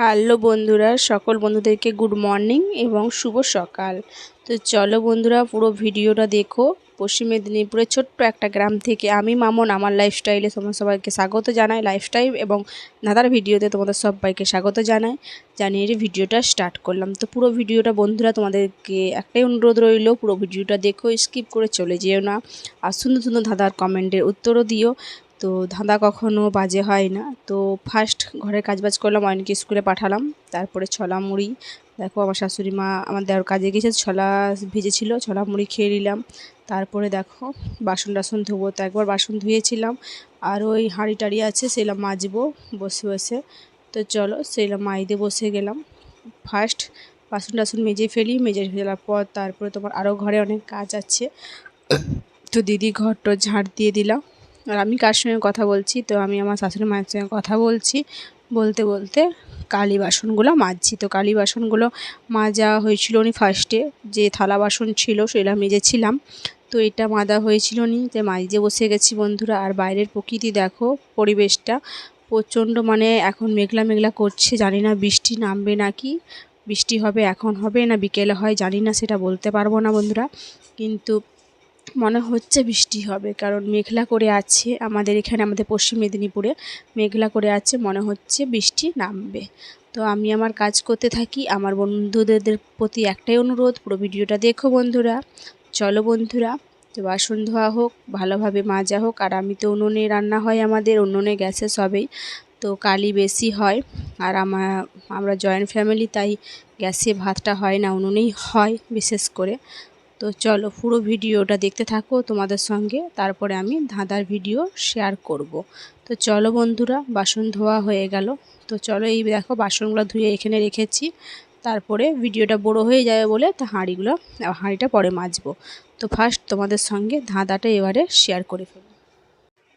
Hello বন্ধুরা, সকল বন্ধুদেরকে গুড মর্নিং এবং শুভ সকাল। তো চলো বন্ধুরা, পুরো ভিডিওটা দেখো। পশ্চিম মেদিনীপুরের ছোট্ট একটা গ্রাম থেকে আমি মামন, আমার লাইফস্টাইলে তোমার সবাইকে স্বাগত জানাই লাইফস্টাইল এবং দাদার ভিডিওতে তোমাদের সবাইকে স্বাগত জানাই। জানিয়ে ভিডিওটা স্টার্ট করলাম। তো পুরো ভিডিওটা বন্ধুরা তোমাদেরকে একটাই অনুরোধ রইল, পুরো ভিডিওটা দেখো স্কিপ করে চলে যেও না। আর সুন্দর সুন্দর দাদার কমেন্টের উত্তরও দিও। তো ধাঁধা কখনো বাজে হয় না। তো ফার্স্ট ঘরের কাজবাজ করলাম, অয়নকে স্কুলে পাঠালাম। তারপরে ছলা মুড়ি। দেখো, আমার শাশুড়ি মা আমার দেওয়ার কাজে গেছে ছলা ভেজেছিল, ছলা মুড়ি খেয়ে নিলাম। তারপরে দেখো, বাসন টাসন ধোবো তো একবার বাসন ধুয়েছিলাম। আর ওই হাঁড়ি টাড়ি আছে, সেগুলো মাজবো বসে বসে। তো চলো, সেগুলো মাইদে বসে গেলাম। ফার্স্ট বাসন টাসন মেজে ফেলি, মেজে ফেলার পর তারপরে তোমার আরও ঘরে অনেক কাজ আছে। তো দিদি ঘরটা ঝাড় দিয়ে দিলাম। আর আমি কার সঙ্গে কথা বলছি? তো আমি আমার শাশুড়ি মায়ের সঙ্গে কথা বলছি। বলতে বলতে কালি বাসনগুলো মাজছি। তো কালি বাসনগুলো মাজা হয়েছিল নি ফার্স্টে যে থালা বাসন ছিল সেটা মেজেছিলাম। তো এটা মাদা হয়েছিল নি। যে মাইজে বসে গেছি বন্ধুরা। আর বাইরের প্রকৃতি দেখো, পরিবেশটা প্রচণ্ড মানে এখন মেঘলা মেঘলা করছে। জানি না বৃষ্টি নামবে নাকি। বৃষ্টি হবে, এখন হবে না, বিকেলে হয়, জানি না, সেটা বলতে পারব না বন্ধুরা। কিন্তু মনে হচ্ছে বৃষ্টি হবে, কারণ মেঘলা করে আছে আমাদের এখানে, আমাদের পশ্চিম মেদিনীপুরে মেঘলা করে আছে, মনে হচ্ছে বৃষ্টি নামবে। তো আমি আমার কাজ করতে থাকি, আমার বন্ধুদের প্রতি একটাই অনুরোধ, পুরো ভিডিওটা দেখো বন্ধুরা। চলো বন্ধুরা তো বাসন ধোয়া হোক, ভালোভাবে মাজা হোক, আর আমি তো উনুনে রান্না হয় আমাদের, উনুনে গ্যাসে সবেই। তো কালি বেশি হয়, আর আমার আমরা জয়েন্ট ফ্যামিলি, তাই গ্যাসে ভাতটা হয় না, উনুনেই হয় বিশেষ করে। তো চলো পুরো ভিডিওটা দেখতে থাকো তোমাদের সঙ্গে, তারপরে আমি ধাঁধার ভিডিও শেয়ার করব। তো চলো বন্ধুরা, বাসন ধোয়া হয়ে গেল। তো চলো এই দেখো বাসনগুলো ধুয়ে এখানে রেখেছি। তারপরে ভিডিওটা বড় হয়ে যাবে বলে তা হাঁড়িগুলো, হাঁড়িটা পরে মাজবো। তো ফার্স্ট তোমাদের সঙ্গে ধাঁধাটা এবারে শেয়ার করে ফেলব।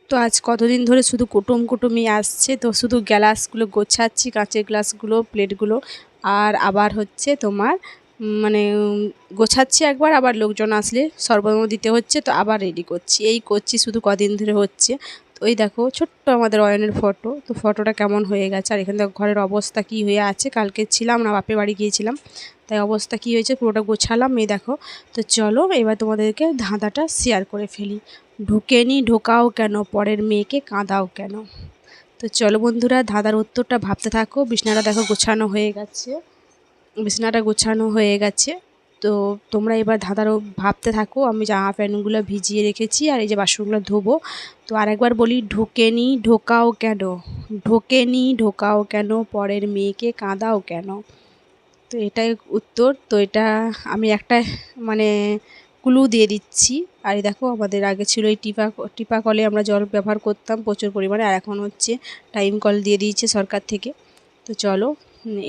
তো আজ কতদিন ধরে শুধু কুটুম কুটুমই আসছে, তো শুধু গ্লাসগুলো গোছাচ্ছি, কাঁচের গ্লাসগুলো, প্লেটগুলো। আর আবার হচ্ছে তোমার মানে গোছাচ্ছি একবার, আবার লোকজন আসলে সরবরাহ দিতে হচ্ছে, তো আবার রেডি করছি। এই করছি শুধু কদিন ধরে হচ্ছে। তো ওই দেখো, ছোট্ট আমাদের অয়নের ফটো তো ফটোটা কেমন হয়ে গেছে, আর এখান ঘরের অবস্থা কি হয়ে আছে। কালকে ছিলাম না, বাপের বাড়ি গিয়েছিলাম। তাই অবস্থা কি হয়েছে, পুরোটা গোছালাম। এই দেখো, তো চলো এবার তোমাদেরকে ধাঁধাটা শেয়ার করে ফেলি। ঢুকেনি ঢোকাও কেন? পরের মেয়েকে কাঁদাও কেন? তো চলো বন্ধুরা, ধাঁধার উত্তরটা ভাবতে থাকো। বিছনাটা দেখো গোছানো হয়ে গেছে। বিছানাটা গোছানো হয়ে গেছে। তো তোমরা এবার ধাঁধারও ভাবতে থাকো, আমি জামা প্যান্টগুলো ভিজিয়ে রেখেছি আর এই যে বাসনগুলো ধোবো। তো আরেকবার বলি, ঢোকেনি, ঢোকাও কেন? ঢোকেনি, ঢোকাও কেন? পরের মেয়েকে কাঁদাও কেন? তো এটাই উত্তর। তো এটা আমি একটা মানে কুলু দিয়ে দিচ্ছি। আর দেখো, আমাদের আগে ছিল এই টিপা টিপা কলে আমরা জল ব্যবহার করতাম প্রচুর পরিমাণে, আর এখন হচ্ছে টাইম কল দিয়ে দিয়েছে সরকার থেকে। তো চলো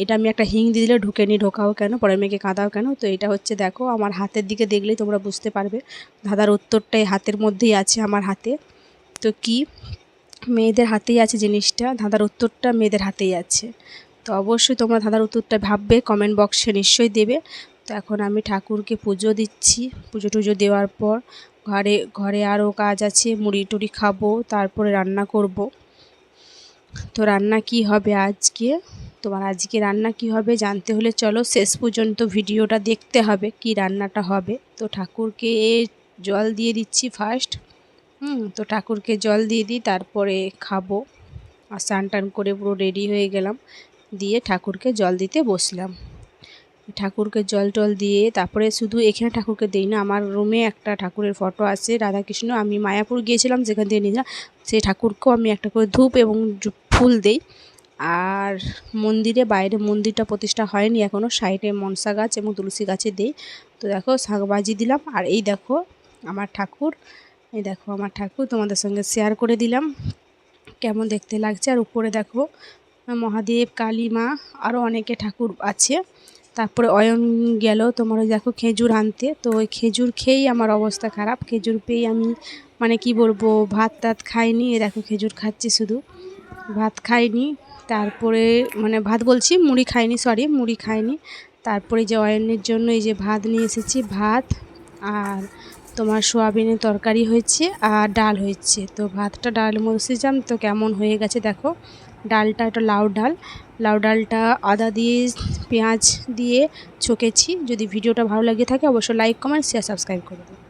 এটা আমি একটা হিং দিয়ে দিলে ঢুকে নি, ঢোকাও কেন, পরের মেয়েকে কাঁদাও কেন? তো এটা হচ্ছে দেখো, আমার হাতের দিকে দেখলেই তোমরা বুঝতে পারবে। ধাঁধার উত্তরটাই হাতের মধ্যেই আছে আমার হাতে। তো কি? মেয়েদের হাতেই আছে জিনিসটা ধাঁধার উত্তরটা মেয়েদের হাতেই আছে। তো অবশ্যই তোমরা ধাঁধার উত্তরটা ভাববে কমেন্ট বক্সে নিশ্চয়ই দেবে। তো এখন আমি ঠাকুরকে পুজো দিচ্ছি। পুজো টুজো দেওয়ার পর ঘরে ঘরে আরও কাজ আছে, মুড়ি টুড়ি খাব, তারপরে রান্না করব। তো রান্না কি হবে আজকে? তোমার আজকে রান্না কি হবে জানতে হলে চলো শেষ পর্যন্ত ভিডিওটা দেখতে হবে কি রান্নাটা হবে। তো ঠাকুরকে জল দিয়ে দিচ্ছি ফার্স্ট হুম, তো ঠাকুরকে জল দিয়ে দিই, তারপরে খাব। আর স্নান টান করে পুরো রেডি হয়ে গেলাম। দিয়ে ঠাকুরকে জল দিতে বসলাম। ঠাকুরকে জল টল দিয়ে তারপরে শুধু এখানে ঠাকুরকে দিই না, আমার রুমে একটা ঠাকুরের ফটো আছে, রাধাকৃষ্ণ। আমি মায়াপুর গিয়েছিলাম, যেখান থেকে নিয়ে সেই ঠাকুরকেও আমি একটা করে ধূপ এবং ফুল দিই। আর মন্দিরে বাইরে মন্দিরটা প্রতিষ্ঠা হয়নি এখনও সাইডে মনসা গাছ এবং তুলসী গাছে দিই। তো দেখো শাকবাজি দিলাম। আর এই দেখো, আমার ঠাকুর। এই দেখো, আমার ঠাকুর, তোমাদের সঙ্গে শেয়ার করে দিলাম। কেমন দেখতে লাগছে? আর উপরে দেখো, মহাদেব, কালী মা আরও অনেকে ঠাকুর আছে। তারপরে অয়ন গেল, তোমার ওই দেখো খেজুর আনতে। তো ওই খেজুর খেয়েই আমার অবস্থা খারাপ। খেজুর পেয়ে আমি মানে কি বলব ভাত টাত খাইনি। এ দেখো, খেজুর খাচ্ছি শুধু। ভাত খাইনি, তারপরে মানে ভাত বলছি, মুড়ি খাইনি সরি মুড়ি খাইনি। তারপরে যে অয়নের জন্য এই যে ভাত নিয়ে এসেছি, ভাত আর তোমার সোয়াবিনের তরকারি হয়েছে আর ডাল হয়েছে। তো ভাতটা ডাল বসেছিলাম তো কেমন হয়ে গেছে দেখো। ডালটা একটা লাউ ডাল। লাউ ডালটা আদা দিয়ে, পেঁয়াজ দিয়ে ছকেছি। যদি ভিডিওটা ভালো লাগে থাকে অবশ্যই লাইক কমেন্ট শেয়ার সাবস্ক্রাইব করে দিন